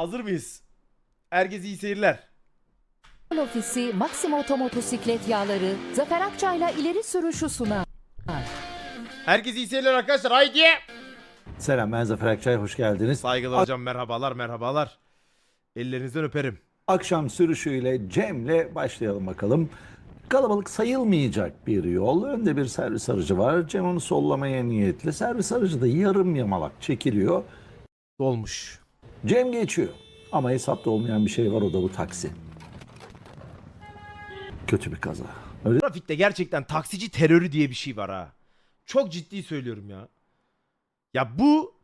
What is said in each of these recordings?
Hazır mıyız? Herkese iyi seyirler. Ofisi Maxima Otomotosiklet Yağları Zafer Akçay'la ileri sürüşü sunar. Herkese iyi seyirler arkadaşlar. Haydi. Selam ben Zafer Akçay hoş geldiniz. Saygılar hocam merhabalar merhabalar. Ellerinizden öperim. Akşam sürüşüyle Cem'le başlayalım bakalım. Kalabalık sayılmayacak bir yol. Önde bir servis aracı var. Cem onu sollamaya niyetli. Servis aracı da yarım yamalak çekiliyor. Dolmuş. Cem geçiyor. Ama hesapta olmayan bir şey var o da bu taksi. Kötü bir kaza. Öyle Trafikte gerçekten taksici terörü diye bir şey var ha. Çok ciddi söylüyorum ya. Ya bu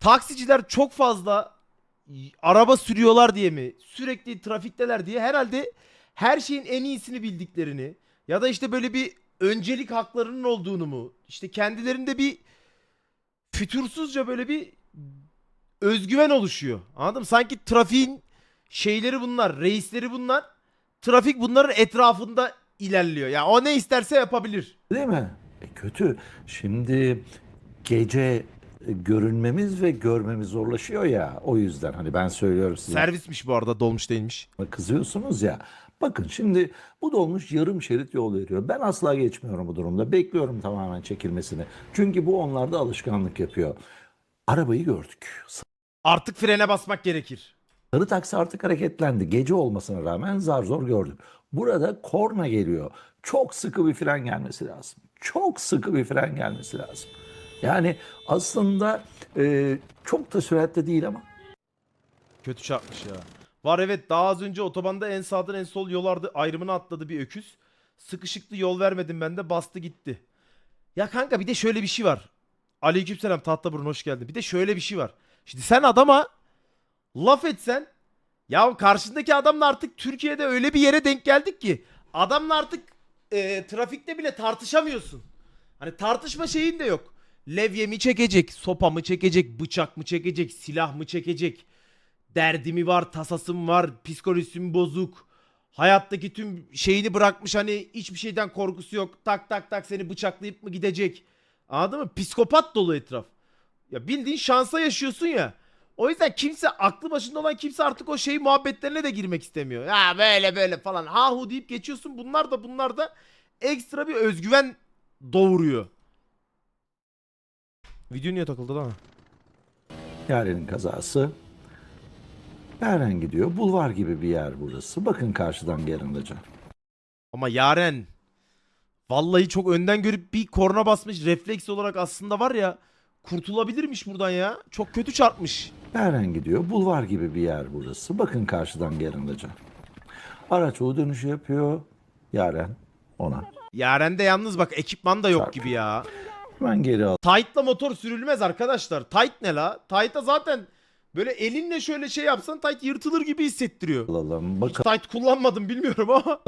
taksiciler çok fazla araba sürüyorlar diye mi? Sürekli trafikteler diye herhalde her şeyin en iyisini bildiklerini ya da işte böyle bir öncelik haklarının olduğunu mu? İşte kendilerinde bir fütursuzca böyle bir özgüven oluşuyor. Anladın mı? Sanki trafiğin şeyleri bunlar, reisleri bunlar. Trafik bunların etrafında ilerliyor. Ya o ne isterse yapabilir. değil mi? E kötü. Şimdi gece e, görünmemiz ve görmemiz zorlaşıyor ya. O yüzden hani ben söylüyorum size. Servismiş bu arada dolmuş değilmiş. kızıyorsunuz ya. Bakın şimdi bu dolmuş yarım şerit yol veriyor. Ben asla geçmiyorum bu durumda. Bekliyorum tamamen çekilmesini. Çünkü bu onlarda alışkanlık yapıyor. Arabayı gördük. Artık frene basmak gerekir. Sarı taksi artık hareketlendi. Gece olmasına rağmen zar zor gördük. Burada korna geliyor. Çok sıkı bir fren gelmesi lazım. Çok sıkı bir fren gelmesi lazım. Yani aslında e, çok da süratle değil ama Kötü çarpmış ya. Var evet daha az önce otobanda en sağdan en sol yol ardı- ayrımına atladı bir öküz. Sıkışıklı yol vermedim ben de bastı gitti. Ya kanka bir de şöyle bir şey var. Aleykümselam Tahtaburun hoş geldin. Bir de şöyle bir şey var. Şimdi sen adama laf etsen ya karşındaki adamla artık Türkiye'de öyle bir yere denk geldik ki adamla artık e, trafikte bile tartışamıyorsun. Hani tartışma şeyin de yok. Levye mi çekecek, sopa mı çekecek, bıçak mı çekecek, silah mı çekecek? Derdi mi var, tasası mı var, psikolojisi mi bozuk? Hayattaki tüm şeyini bırakmış hani hiçbir şeyden korkusu yok. Tak tak tak seni bıçaklayıp mı gidecek? Anladın mı? Psikopat dolu etraf. Ya bildiğin şansa yaşıyorsun ya. O yüzden kimse aklı başında olan kimse artık o şey muhabbetlerine de girmek istemiyor. Ya böyle böyle falan ha hu deyip geçiyorsun. Bunlar da bunlar da ekstra bir özgüven doğuruyor. Video niye takıldı lan? Yaren'in kazası. Yaren gidiyor. Bulvar gibi bir yer burası. Bakın karşıdan gelen araca. Ama Yaren vallahi çok önden görüp bir korna basmış refleks olarak aslında var ya kurtulabilirmiş buradan ya. Çok kötü çarpmış. Yaren gidiyor. Bulvar gibi bir yer burası. Bakın karşıdan gelen araca. Araç o dönüşü yapıyor. Yaren ona. Yaren'de yalnız bak ekipman da yok Çarp. gibi ya. Hemen geri Tight'la motor sürülmez arkadaşlar. Tight ne la? Tight'a zaten böyle elinle şöyle şey yapsan tight yırtılır gibi hissettiriyor. alalım. Hiç tight kullanmadım bilmiyorum ama.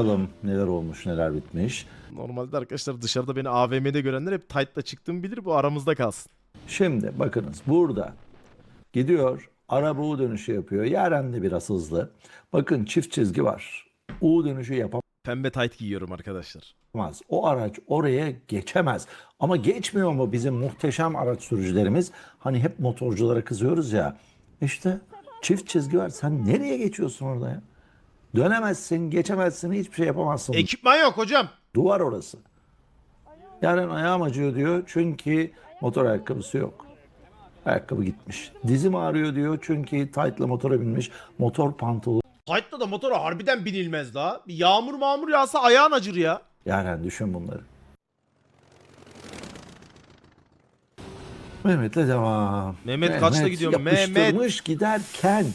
Neler olmuş neler bitmiş. Normalde arkadaşlar dışarıda beni AVM'de görenler hep tight'la çıktığımı bilir. Bu aramızda kalsın. Şimdi bakınız burada gidiyor. Araba U dönüşü yapıyor. Yaren de biraz hızlı. Bakın çift çizgi var. U dönüşü yapamaz. Pembe tight giyiyorum arkadaşlar. O araç oraya geçemez. Ama geçmiyor mu bizim muhteşem araç sürücülerimiz? Hani hep motorculara kızıyoruz ya. İşte çift çizgi var. Sen nereye geçiyorsun orada ya? Dönemezsin, geçemezsin, hiçbir şey yapamazsın. Ekipman yok hocam. Duvar orası. Yarın ayağım acıyor diyor çünkü motor ayakkabısı yok. Ayakkabı gitmiş. Dizim ağrıyor diyor çünkü tight'la motora binmiş. Motor pantolonu. Tight'la da motora harbiden binilmez la. Bir yağmur mağmur yağsa ayağın acır ya. Yaren düşün bunları. Mehmet'le devam. Mehmet kaçta gidiyor? Mehmet. Giderken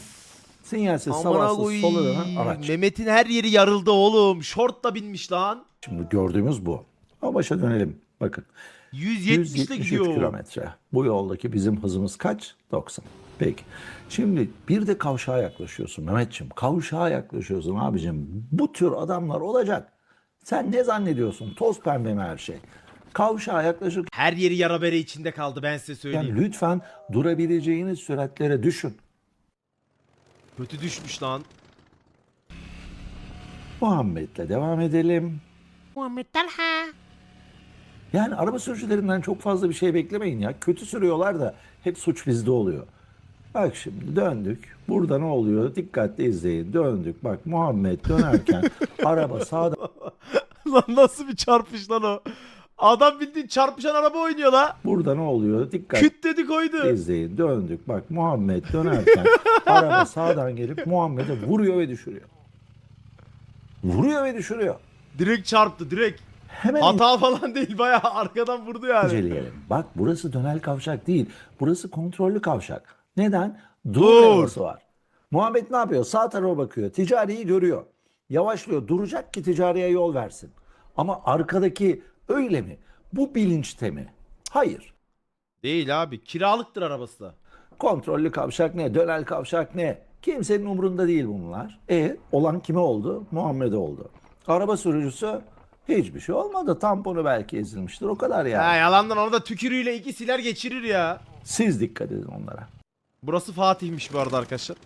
sinyalsiz Amına sabahsız sola dönen araç. Mehmet'in her yeri yarıldı oğlum. Short da binmiş lan. Şimdi gördüğümüz bu. Ama başa dönelim. Bakın. 170 ile 173 gidiyor. kilometre. Bu yoldaki bizim hızımız kaç? 90. Peki. Şimdi bir de kavşağa yaklaşıyorsun Mehmetçim. Kavşağa yaklaşıyorsun abicim. Bu tür adamlar olacak. Sen ne zannediyorsun? Toz pembe mi her şey? Kavşağa yaklaşırken Her yeri yara bere içinde kaldı ben size söyleyeyim. lütfen durabileceğiniz süratlere düşün. Kötü düşmüş lan. Muhammed'le devam edelim. Muhammed Talha. Yani araba sürücülerinden çok fazla bir şey beklemeyin ya. Kötü sürüyorlar da hep suç bizde oluyor. Bak şimdi döndük. Burada ne oluyor? Dikkatli izleyin. Döndük. Bak Muhammed dönerken araba sağdan lan nasıl bir çarpış lan o? Adam bildiğin çarpışan araba oynuyor la. Burada ne oluyor? Dikkatli Küt dedi koydu. izleyin. Döndük. Bak Muhammed dönerken araba sağdan gelip Muhammed'e vuruyor ve düşürüyor. Vuruyor ve düşürüyor. Direkt çarptı direkt. Hemen Hata falan değil bayağı arkadan vurdu yani. inceleyelim. Bak burası dönel kavşak değil. Burası kontrollü kavşak. Neden? Dur, Dur. levhası var. Muhammed ne yapıyor? Sağ tarafa bakıyor. Ticariyi görüyor. Yavaşlıyor. Duracak ki ticariye yol versin. Ama arkadaki öyle mi? Bu bilinçte mi? Hayır. Değil abi kiralıktır arabası da. Kontrollü kavşak ne? Dönel kavşak ne? Kimsenin umurunda değil bunlar. E olan kime oldu? Muhammed'e oldu. Araba sürücüsü hiçbir şey olmadı. Tamponu belki ezilmiştir. O kadar yani. Ha yalandan orada tükürüğüyle iki siler geçirir ya. Siz dikkat edin onlara. Burası Fatih'miş bu arada arkadaşlar.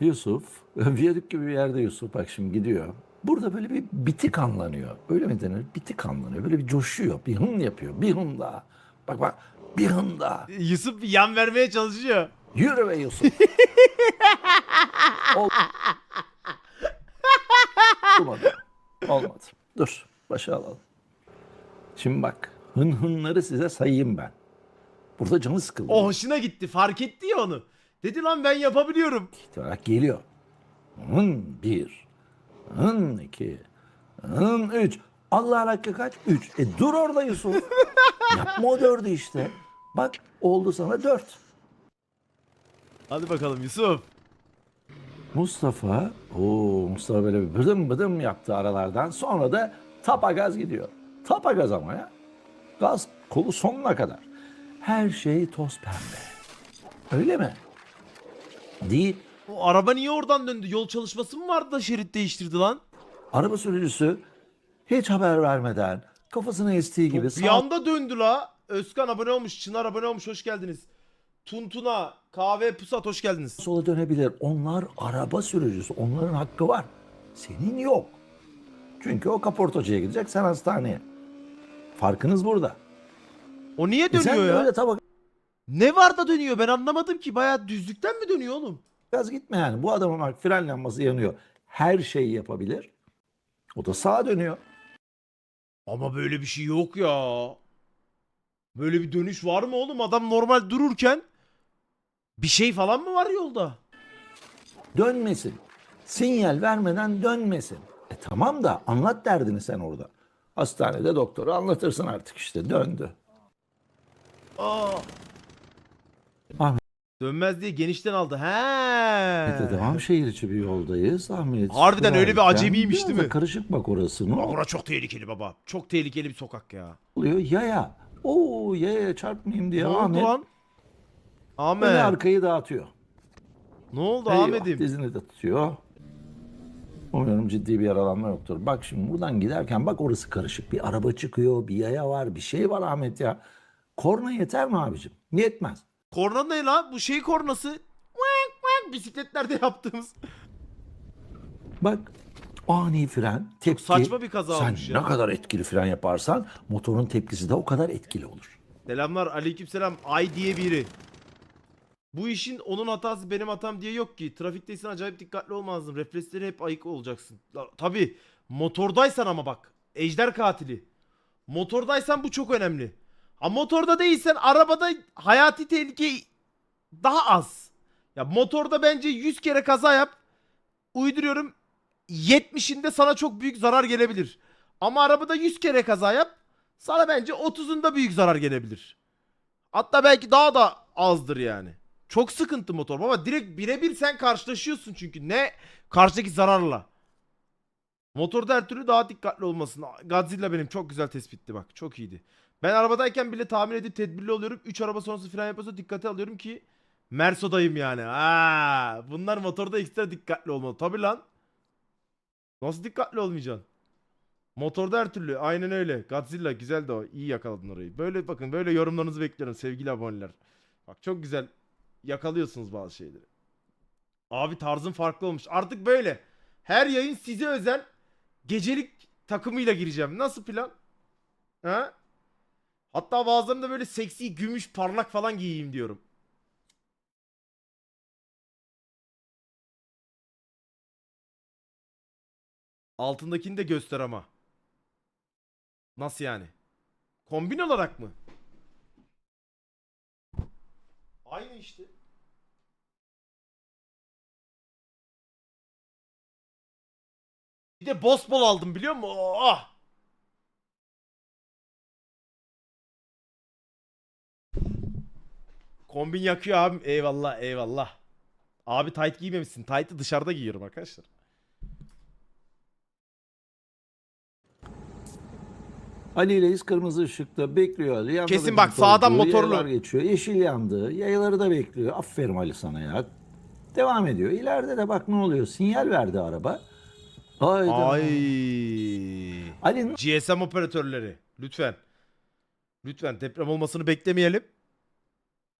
Yusuf, viyadük gibi bir yerde Yusuf bak şimdi gidiyor. Burada böyle bir bitik anlanıyor. Öyle mi denir? Bitik anlanıyor. Böyle bir coşuyor. Bir hın yapıyor. Bir hın daha. Bak bak bir hın daha. Yusuf bir yan vermeye çalışıyor. Yürü be Yusuf. Ol- Olmadı. Olmadı. Dur. Başa alalım. Şimdi bak. Hın hınları size sayayım ben. Burada canı sıkıldı. O hoşuna gitti fark etti ya onu. Dedi lan ben yapabiliyorum. olarak geliyor. Hın bir. Hın iki. Hın üç. Allah hakkı kaç? Üç. E dur orada Yusuf. Yapma o dördü işte. Bak oldu sana dört. Hadi bakalım Yusuf. Mustafa, o Mustafa böyle bir bıdım bıdım yaptı aralardan. Sonra da tapa gaz gidiyor. Tapa gaz ama ya. Gaz kolu sonuna kadar. Her şey toz pembe. Öyle mi? Değil. O araba niye oradan döndü? Yol çalışması mı vardı da şerit değiştirdi lan? Araba sürücüsü hiç haber vermeden kafasını estiği gibi bir sağ anda döndü la. Özkan abone olmuş. Çınar abone olmuş. Hoş geldiniz. Tuntuna, kahve, pusat hoş geldiniz. sola dönebilir. Onlar araba sürücüsü. Onların hakkı var. Senin yok. Çünkü o kaportacıya gidecek, sen hastaneye. Farkınız burada. O niye E sen dönüyor ya? öyle taba Ne var da dönüyor ben anlamadım ki. Bayağı düzlükten mi dönüyor oğlum? gaz gitme yani. Bu adamın bak fren lambası yanıyor. Her şeyi yapabilir. O da sağa dönüyor. Ama böyle bir şey yok ya. Böyle bir dönüş var mı oğlum? Adam normal dururken bir şey falan mı var yolda? Dönmesin. Sinyal vermeden dönmesin. E tamam da anlat derdini sen orada. Hastanede doktora anlatırsın artık işte döndü. Aa. Ahmet. Dönmez diye genişten aldı. He. De devam şehir içi bir yoldayız. Ahmet. Harbiden öyle bir acemiymiş değil mi? Karışık bak orası. Ne Bak Bura çok tehlikeli baba. Çok tehlikeli bir sokak ya. oluyor? Yaya. Oo yaya çarpmayayım diye Ne oldu Ahmet lan? Ahmet. öne arkayı dağıtıyor. Ne oldu Eyvah, Ahmet'im? Dizini de tutuyor. Umuyorum ciddi bir yaralanma yoktur. Bak şimdi buradan giderken bak orası karışık. Bir araba çıkıyor, bir yaya var, bir şey var Ahmet ya. Korna yeter mi abicim? Yetmez. Korna ne lan? Bu şey kornası. Bisikletlerde yaptığımız. Bak ani fren, tepki. saçma bir kaza Sen olmuş ya. ne kadar etkili fren yaparsan motorun tepkisi de o kadar etkili olur. Selamlar aleykümselam Ay diye biri. Bu işin onun hatası benim hatam diye yok ki. Trafikteysen acayip dikkatli olmazsın. Refleksleri hep ayık olacaksın. La- Tabii motordaysan ama bak. Ejder katili. Motordaysan bu çok önemli. Ha motorda değilsen arabada hayati tehlike daha az. Ya motorda bence 100 kere kaza yap. Uyduruyorum 70'inde sana çok büyük zarar gelebilir. Ama arabada 100 kere kaza yap. Sana bence 30'unda büyük zarar gelebilir. Hatta belki daha da azdır yani. Çok sıkıntı motor ama direkt birebir sen karşılaşıyorsun çünkü ne karşıdaki zararla. Motorda her türlü daha dikkatli olmasın. Godzilla benim çok güzel tespitti bak çok iyiydi. Ben arabadayken bile tahmin edip tedbirli oluyorum. 3 araba sonrası fren yapıyorsa dikkate alıyorum ki Merso'dayım yani. Ha, bunlar motorda ekstra dikkatli olmalı. Tabi lan. Nasıl dikkatli olmayacaksın? Motorda her türlü. Aynen öyle. Godzilla güzel de o. İyi yakaladın orayı. Böyle bakın böyle yorumlarınızı bekliyorum sevgili aboneler. Bak çok güzel yakalıyorsunuz bazı şeyleri. Abi tarzın farklı olmuş. Artık böyle. Her yayın size özel gecelik takımıyla gireceğim. Nasıl plan? Ha? Hatta bazılarında böyle seksi gümüş parlak falan giyeyim diyorum. Altındakini de göster ama. Nasıl yani? Kombin olarak mı? Aynı işte. Bir de boss ball aldım biliyor musun? Oh! Kombin yakıyor abim. Eyvallah eyvallah. Abi tight giymemişsin. Tight'ı dışarıda giyiyorum arkadaşlar. Ali Reis kırmızı ışıkta bekliyor. Ali. Yanında Kesin bak, sağdan motorlu. yayalar geçiyor. Yeşil yandı. Yayaları da bekliyor. Aferin Ali sana ya. Devam ediyor. İleride de bak ne oluyor. Sinyal verdi araba. Hayda. Ay. Ali'nin GSM operatörleri lütfen. Lütfen deprem olmasını beklemeyelim.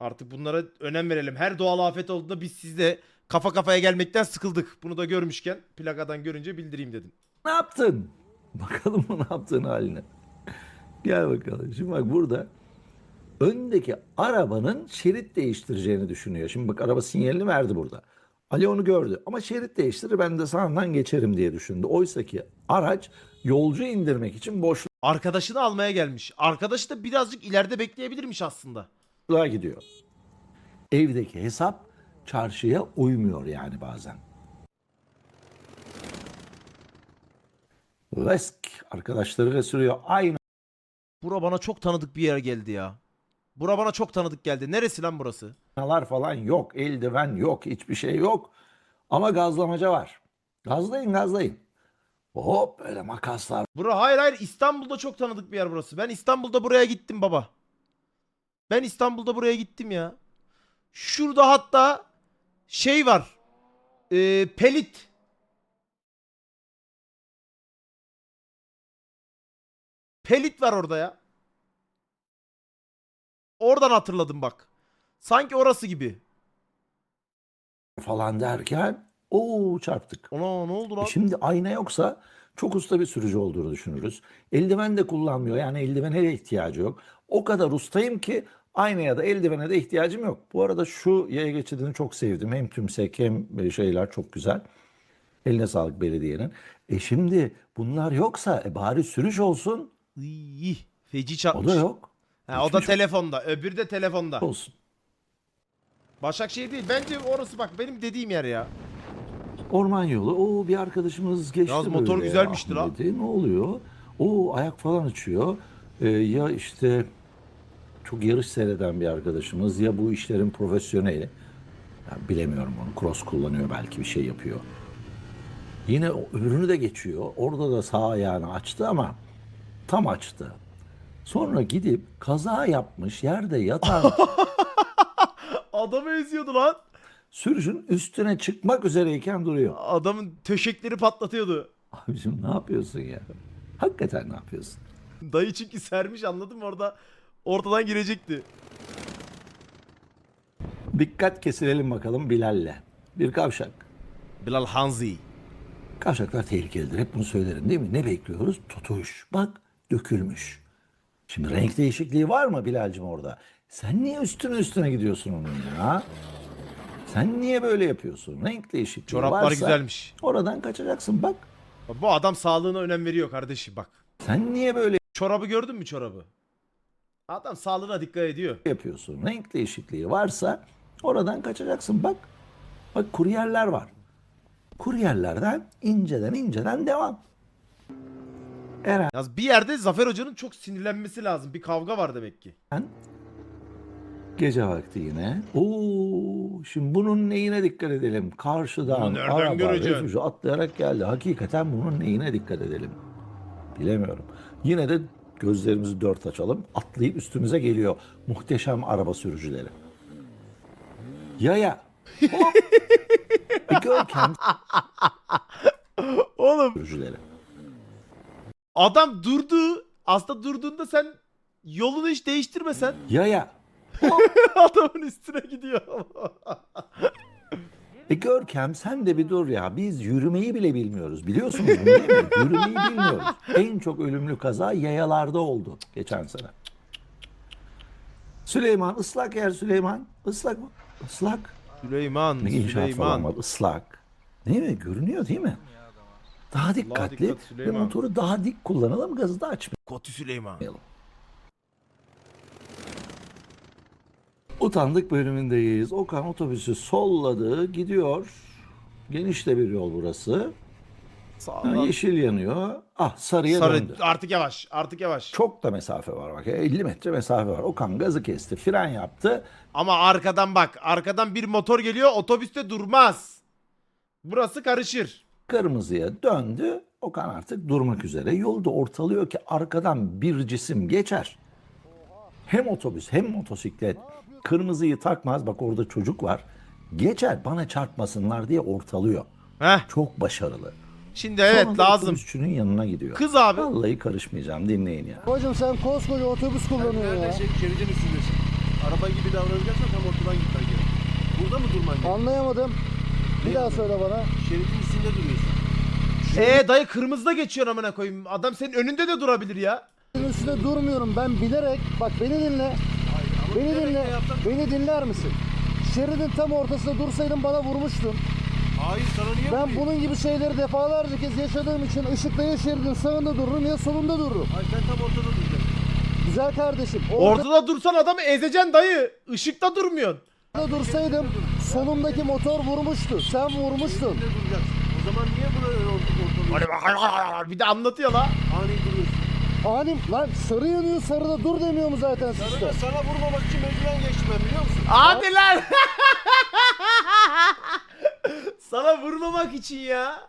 Artık bunlara önem verelim. Her doğal afet olduğunda biz sizle kafa kafaya gelmekten sıkıldık. Bunu da görmüşken plakadan görünce bildireyim dedim. ne yaptın? Bakalım ne yaptığın haline. Gel bakalım. Şimdi bak burada öndeki arabanın şerit değiştireceğini düşünüyor. Şimdi bak araba sinyalini verdi burada. Ali onu gördü ama şerit değiştirir ben de sağından geçerim diye düşündü. Oysa ki araç yolcu indirmek için Arkadaşını almaya gelmiş. Arkadaşı da birazcık ileride bekleyebilirmiş aslında. boşluğa gidiyor. Evdeki hesap çarşıya uymuyor yani bazen. Lesk arkadaşlarıyla sürüyor. Aynı Bura bana çok tanıdık bir yer geldi ya. Bura bana çok tanıdık geldi. Neresi lan burası? aynalar falan yok. Eldiven yok. Hiçbir şey yok. Ama gazlamaca var. Gazlayın gazlayın. Hop böyle makaslar Bura hayır hayır İstanbul'da çok tanıdık bir yer burası. Ben İstanbul'da buraya gittim baba. Ben İstanbul'da buraya gittim ya. Şurada hatta şey var. Ee, pelit. Pelit var orada ya. Oradan hatırladım bak. Sanki orası gibi. falan derken o çarptık. Ona ne oldu E lan? Şimdi ayna yoksa çok usta bir sürücü olduğunu düşünürüz. Eldiven de kullanmıyor. Yani eldivene de ihtiyacı yok. O kadar ustayım ki aynaya da eldivene de ihtiyacım yok. Bu arada şu yaya geçidini çok sevdim. Hem tümsek hem şeyler çok güzel. Eline sağlık belediyenin. E şimdi bunlar yoksa e bari sürüş olsun. Iy, feci O da yok. Ha, o da Geçmiş telefonda. Öbürü de telefonda. Olsun. Başakşehir değil. Bence orası bak benim dediğim yer ya. Orman yolu. O bir arkadaşımız geçti Yalnız motor böyle. güzelmiştir ha. Ahmet'i. Ne oluyor? O ayak falan açıyor. Ee, ya işte çok yarış seyreden bir arkadaşımız ya bu işlerin profesyoneli. Ya bilemiyorum onu. Cross kullanıyor belki bir şey yapıyor. Yine o öbürünü de geçiyor. Orada da sağ ayağını açtı ama tam açtı. Sonra gidip kaza yapmış yerde yatan Adamı eziyordu lan. sürücünün üstüne çıkmak üzereyken duruyor. Adamın töşekleri patlatıyordu. Abicim ne yapıyorsun ya? Hakikaten ne yapıyorsun? Dayı çünkü sermiş anladın mı orada ortadan girecekti. Dikkat kesilelim bakalım Bilal'le. Bir kavşak. Bilal Hanzi. Kavşaklar tehlikelidir. Hep bunu söylerim değil mi? Ne bekliyoruz? Tutuş. Bak dökülmüş. Şimdi renk değişikliği var mı Bilal'cim orada? Sen niye üstüne üstüne gidiyorsun onun ya? Sen niye böyle yapıyorsun? Renk değişikliği Çoraplar varsa güzelmiş. oradan kaçacaksın. Bak Bu adam sağlığına önem veriyor kardeşim bak. sen niye böyle Çorabı gördün mü çorabı? Adam sağlığına dikkat ediyor. yapıyorsun? Renk değişikliği varsa oradan kaçacaksın. Bak bak kuryerler var. Kuryerlerden inceden inceden devam. Eren Yalnız bir yerde Zafer Hoca'nın çok sinirlenmesi lazım. Bir kavga var demek ki. Gece vakti yine. Oo, şimdi bunun neyine dikkat edelim? Karşıdan Bunu nereden araba göreceksin? refüjü atlayarak geldi. Hakikaten bunun neyine dikkat edelim? Bilemiyorum. Yine de gözlerimizi dört açalım. Atlayıp üstümüze geliyor muhteşem araba sürücüleri. Yaya. Hop. Bir görkem Oğlum sürücüleri. Adam durdu. Aslında durduğunda sen yolunu hiç değiştirmesen Yaya. adamın üstüne gidiyor. E Görkem sen de bir dur ya. Biz yürümeyi bile bilmiyoruz. Biliyorsunuz bunu değil mi? Yürümeyi bilmiyoruz. En çok ölümlü kaza yayalarda oldu geçen sene. Süleyman ıslak yer Süleyman. Islak mı? Islak. Süleyman, Ne inşaat falan Süleyman. var. Islak. Değil mi? Görünüyor değil mi? Daha dikkatli dikkat ve Süleyman. motoru daha dik kullanalım gazı da açmayalım. Koti Süleyman. Utandık bölümündeyiz. Okan otobüsü solladı gidiyor. Geniş de bir yol burası. Ha, Sağdan. yeşil yanıyor. Ah sarıya Sarı. döndü. Artık yavaş. Artık yavaş. Çok da mesafe var bak. 50 metre mesafe var. Okan gazı kesti. Fren yaptı. Ama arkadan bak. Arkadan bir motor geliyor. Otobüste durmaz. Burası karışır. Kırmızıya döndü. Okan artık durmak üzere. Yolda ortalıyor ki arkadan bir cisim geçer. Hem otobüs hem motosiklet kırmızıyı takmaz. Bak orada çocuk var. Geçer bana çarpmasınlar diye ortalıyor. Heh. Çok başarılı. Şimdi evet Sonra da lazım. Otobüsçünün yanına gidiyor. Kız abi. Vallahi karışmayacağım dinleyin ya. Hocam sen koskoca otobüs kullanıyorsun ya. Nerede şey, şeridin üstündesin. Araba gibi davranacaksan tam ortadan gitmen gerek. Burada mı durman gerek? Anlayamadım. Bir daha söyle bana. Şeridin üstünde duruyorsun. Ee dayı kırmızıda geçiyor amına koyayım. Adam senin önünde de durabilir ya. Senin üstünde durmuyorum. Ben bilerek, bak beni dinle. Beni bilerek dinle. de Beni dinler misin? Şeridin tam ortasında dursaydın bana vurmuştun. Hayır sana niye Ben vurayım? bunun gibi şeyleri defalarca kez yaşadığım için ışıkta ya şeridin sağında dururum ya solunda dururum. Hayır sen tam ortada duracaksın. Güzel kardeşim. Ortada Ortada dursan adamı ezeceksin dayı. Işıkta durmuyorsun. Dursaydım solumdaki motor vurmuştu. Sen vurmuştun. O zaman niye öyle ortada Hadi Bir de anlatıyor la. ani duruyorsun? Anim lan sarı yanıyor sarıda dur demiyor mu zaten Sana, sizde? sana vurmamak için mecburen geçtim ben biliyor musun? Hadi lan. Sana vurmamak için ya.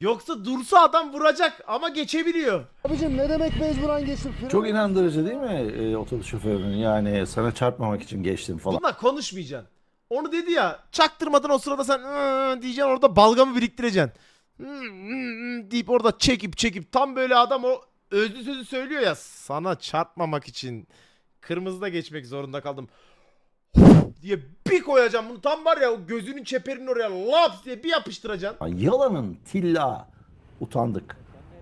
Yoksa dursa adam vuracak ama geçebiliyor. Abicim ne demek mecburen geçtim? Çok inandırıcı değil mi e, otobüs şoförünün yani sana çarpmamak için geçtim falan. Bununla konuşmayacaksın. Onu dedi ya çaktırmadan o sırada sen "Iı" diyeceksin orada balgamı biriktireceksin. "Hı, hı, hı" deyip orada çekip çekip tam böyle adam o özlü sözü söylüyor ya sana çarpmamak için kırmızıda geçmek zorunda kaldım. Diye bir koyacağım bunu tam var ya o gözünün çeperinin oraya laps diye bir yapıştıracaksın. Yalanın tilla utandık.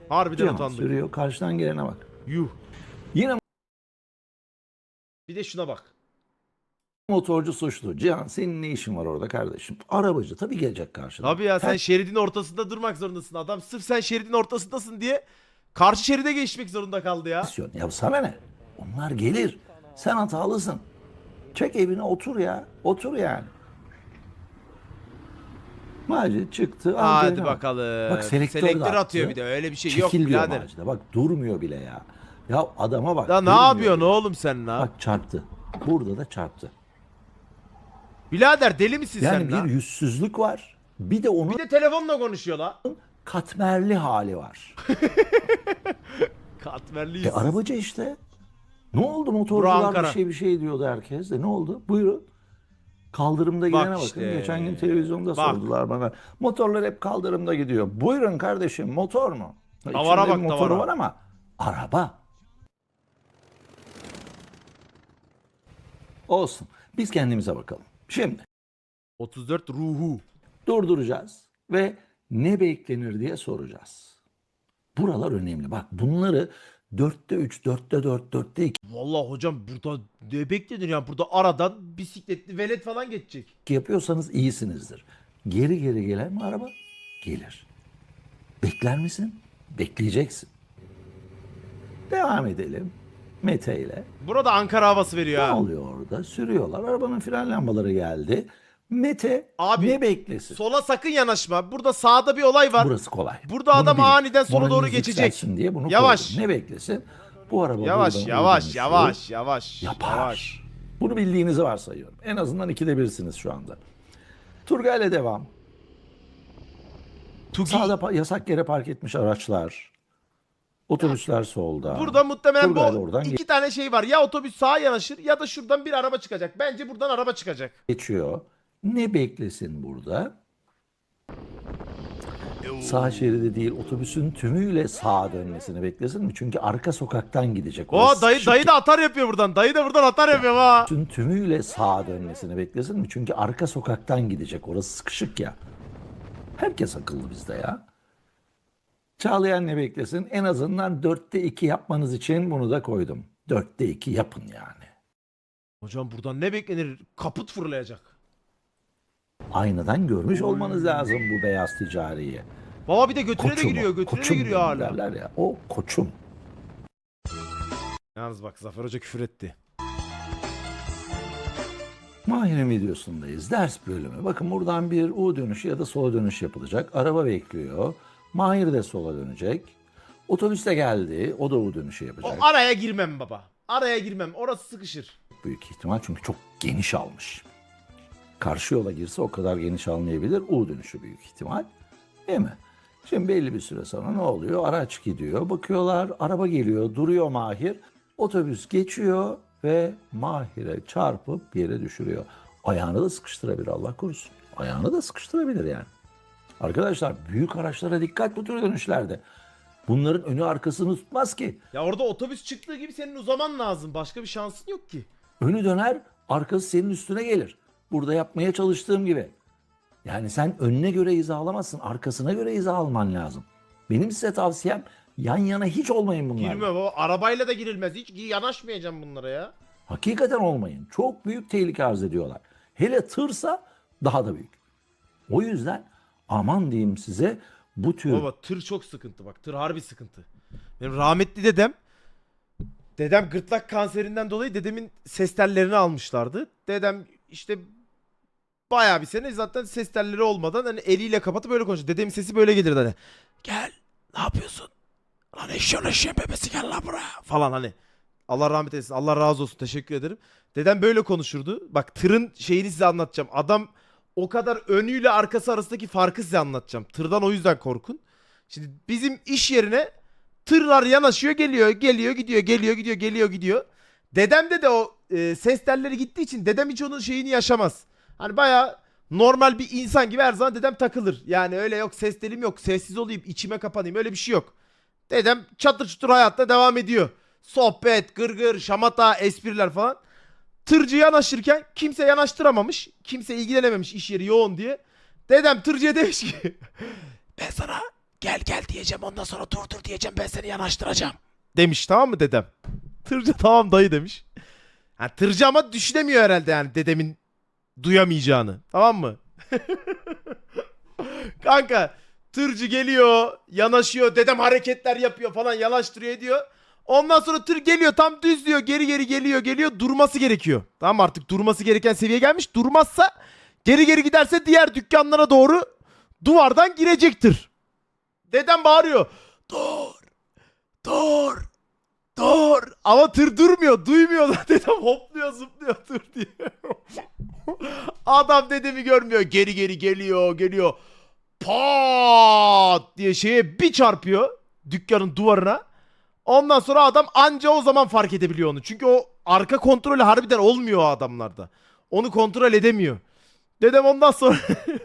Harbiden Cihan utandım. sürüyor karşıdan gelene bak. Yuh. Yine Bir de şuna bak. motorcu suçlu. Cihan senin ne işin var orada kardeşim? Arabacı tabii gelecek karşıdan. Tabii ya sen şeridin ortasında durmak zorundasın. Adam sırf sen şeridin ortasındasın diye karşı şeride geçmek zorunda kaldı ya. Misyon. Ya sana ne? Onlar gelir. Sen hatalısın. Çek evine otur ya. Otur yani. Macit çıktı. Hadi bak. bakalım. Bak selektör, de Selektör attı. atıyor bir de öyle bir şey yok Çekil diyor birader. Bak durmuyor bile ya. Ya adama bak. Ya ne durmuyor yapıyorsun bile. oğlum sen la? Bak çarptı. Burada da çarptı. Birader deli misin Yani sen bir yüzsüzlük var. Bir de onun Bir de telefonla konuşuyor la. katmerli hali var. Katmerliyiz. E arabacı işte. Ne oldu motorcular bir şey bir şey diyordu herkes de. Ne oldu? Buyurun. Kaldırımda Bak gidene bakın. işte. Geçen gün televizyonda Bak. sordular bana. Motorlar hep kaldırımda gidiyor. Buyurun kardeşim motor mu? Ha, içinde bak, bir motoru davara. var ama araba. Olsun. Biz kendimize bakalım. Şimdi 34 ruhu. durduracağız ve ne beklenir diye soracağız. Buralar önemli. Bak bunları dörtte üç, dörtte dört, dörtte iki Vallahi hocam burada ne beklenir ya? Burada aradan bisikletli velet falan geçecek. yapıyorsanız iyisinizdir. Geri geri gelen mi araba? Gelir. Bekler misin? Bekleyeceksin. Devam edelim. Mete ile. Burada Ankara havası veriyor Ne ha. oluyor orada? Sürüyorlar. Arabanın fren lambaları geldi. Mete Abi, ne beklesin? Sola sakın yanaşma. Burada sağda bir olay var. Burası kolay. Burada adam bilin. aniden sola doğru Moraliniz geçecek. yükselsin Diye bunu Yavaş. koydum. Ne beklesin? Bu araba Yavaş buradan yavaş yavaş yavaş. Yapar. Yavaş. Bunu bildiğinizi varsayıyorum. En azından ikide birsiniz şu anda. Turgay'la devam. Tugi. Sağda pa- yasak yere park etmiş araçlar. Otobüsler solda. Burada muhtemelen bu oradan iki tane şey var. Ya otobüs sağa yanaşır ya da şuradan bir araba çıkacak. Bence buradan araba çıkacak. geçiyor. Ne beklesin burada? Sağ şeridi değil otobüsün tümüyle sağa dönmesini beklesin mi? Çünkü arka sokaktan gidecek. O Orası dayı dayı da atar yapıyor buradan. Dayı da buradan atar yapıyor ha. Otobüsün tümüyle sağa dönmesini beklesin mi? Çünkü arka sokaktan gidecek. Orası sıkışık ya. Herkes akıllı bizde ya. Çağlayan ne beklesin? En azından dörtte iki yapmanız için bunu da koydum. Dörtte iki yapın yani. Hocam buradan ne beklenir? Kaput fırlayacak. Aynadan görmüş olmanız lazım bu beyaz ticariyi. Baba bir de götüne de Koçum o, giriyor götüne de koçum giriyor hala. derler ya. O koçum. Yalnız bak Zafer Hoca küfür etti. Mahir'in videosundayız. Ders bölümü. Bakın buradan bir U dönüşü ya da sola dönüş yapılacak. Araba bekliyor. Mahir de sola dönecek. Otobüs de geldi. O da U dönüşü O yapacak. araya girmem baba. Araya girmem. Orası sıkışır. Büyük ihtimal çünkü çok geniş almış. Karşı yola girse o kadar geniş almayabilir. U dönüşü büyük ihtimal. Değil mi? Şimdi belli bir süre sonra ne oluyor? Araç gidiyor. Bakıyorlar araba geliyor. Duruyor Mahir. Otobüs geçiyor ve Mahir'e çarpıp bir yere düşürüyor. Ayağını da sıkıştırabilir Allah korusun. Ayağını da sıkıştırabilir yani. Arkadaşlar büyük araçlara dikkat bu tür dönüşlerde. Bunların önü arkasını tutmaz ki. Ya orada otobüs çıktığı gibi senin uzaman lazım. Başka bir şansın yok ki. Önü döner, arkası senin üstüne gelir. Burada yapmaya çalıştığım gibi. Yani sen önüne göre hizalamazsın, arkasına göre hiza alman lazım. Benim size tavsiyem yan yana hiç olmayın bunlarla. Girme baba. Arabayla da girilmez. Hiç yanaşmayacağım bunlara ya. Hakikaten olmayın. Çok büyük tehlike arz ediyorlar. Hele tırsa daha da büyük. O yüzden aman diyeyim size bu tür Baba tır çok sıkıntı bak. Tır harbi sıkıntı. Benim rahmetli dedem dedem gırtlak kanserinden dolayı dedemin ses tellerini almışlardı. Dedem işte bayağı bir sene zaten ses telleri olmadan hani eliyle kapatıp böyle konuşuyor. Dedemin sesi böyle gelirdi hani. Gel ne yapıyorsun? Lan eşyon eşeğin bebesi gel lan buraya falan hani. Allah rahmet eylesin. Allah razı olsun. Teşekkür ederim. Dedem böyle konuşurdu. Bak tırın şeyini size anlatacağım. Adam o kadar önüyle arkası arasındaki farkı size anlatacağım. Tırdan o yüzden korkun. Şimdi bizim iş yerine tırlar yanaşıyor geliyor geliyor gidiyor geliyor gidiyor geliyor gidiyor. Dedemde de o e, ses telleri gittiği için dedem hiç onun şeyini yaşamaz. Hani baya normal bir insan gibi her zaman dedem takılır. Yani öyle yok ses telim yok sessiz olayım içime kapanayım öyle bir şey yok. Dedem çatır çutur hayatta devam ediyor. Sohbet, gırgır, şamata, espriler falan. Tırcı yanaşırken kimse yanaştıramamış. Kimse ilgilenememiş iş yeri yoğun diye. Dedem tırcıya demiş ki ben sana gel gel diyeceğim ondan sonra dur dur diyeceğim ben seni yanaştıracağım. Demiş tamam mı dedem? Tırcı tamam dayı demiş. Ha, tırcı ama düşünemiyor herhalde yani dedemin duyamayacağını. Tamam mı? Kanka tırcı geliyor yanaşıyor dedem hareketler yapıyor falan yanaştırıyor ediyor. Ondan sonra tır geliyor tam düz diyor geri geri geliyor geliyor durması gerekiyor. Tamam artık durması gereken seviyeye gelmiş. Durmazsa geri geri giderse diğer dükkanlara doğru duvardan girecektir. Dedem bağırıyor. Dur. Dur. Dur. Ama tır durmuyor. Duymuyor da dedem hopluyor zıplıyor dur diye. Adam dedemi görmüyor. Geri geri geliyor geliyor. Pat diye şeye bir çarpıyor. Dükkanın duvarına. Ondan sonra adam anca o zaman fark edebiliyor onu. Çünkü o arka kontrolü harbiden olmuyor o adamlarda. Onu kontrol edemiyor. Dedem ondan sonra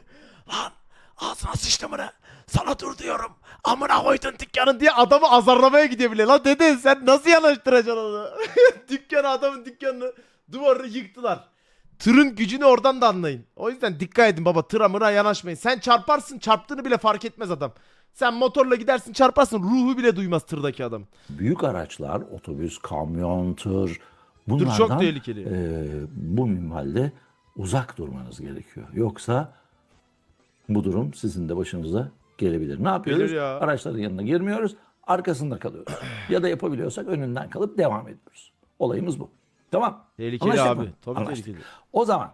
lan ağzına sıçtım bunu. Sana dur diyorum. Amına koydun dükkanın diye adamı azarlamaya gidiyor bile. Lan dede sen nasıl yanaştıracaksın onu? Dükkanı adamın dükkanını duvarını yıktılar. Tırın gücünü oradan da anlayın. O yüzden dikkat edin baba tıra mıra yanaşmayın. Sen çarparsın çarptığını bile fark etmez adam. Sen motorla gidersin çarparsın ruhu bile duymaz tırdaki adam. büyük araçlar, otobüs, kamyon, tır bunlardan çok tehlikeli. e, bu minvalde uzak durmanız gerekiyor. Yoksa bu durum sizin de başınıza gelebilir. Ne yapıyoruz? Gelir ya. Araçların yanına girmiyoruz, arkasında kalıyoruz. ya da yapabiliyorsak önünden kalıp devam ediyoruz. Olayımız bu. Tamam. Tehlikeli Anlaştık abi. mı? Tabii Anlaştık. tehlikeli. O zaman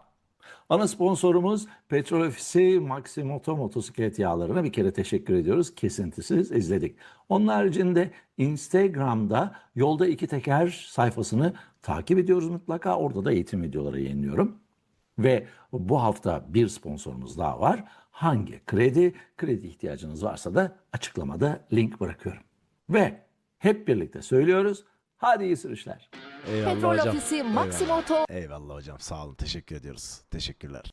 ana sponsorumuz Petrol Ofisi Maximoto motosiklet yağlarına bir kere teşekkür ediyoruz. Kesintisiz izledik. Onun haricinde Instagram'da Yolda İki Teker sayfasını takip ediyoruz mutlaka. Orada da eğitim videoları yayınlıyorum. Ve bu hafta bir sponsorumuz daha var. Hangi kredi? Kredi ihtiyacınız varsa da açıklamada link bırakıyorum. Ve hep birlikte söylüyoruz. Hadi iyi sürüşler. Eyvallah Petrol hocam. Ofisi Eyvallah. Maximo Oto Eyvallah hocam sağ olun teşekkür ediyoruz. Teşekkürler.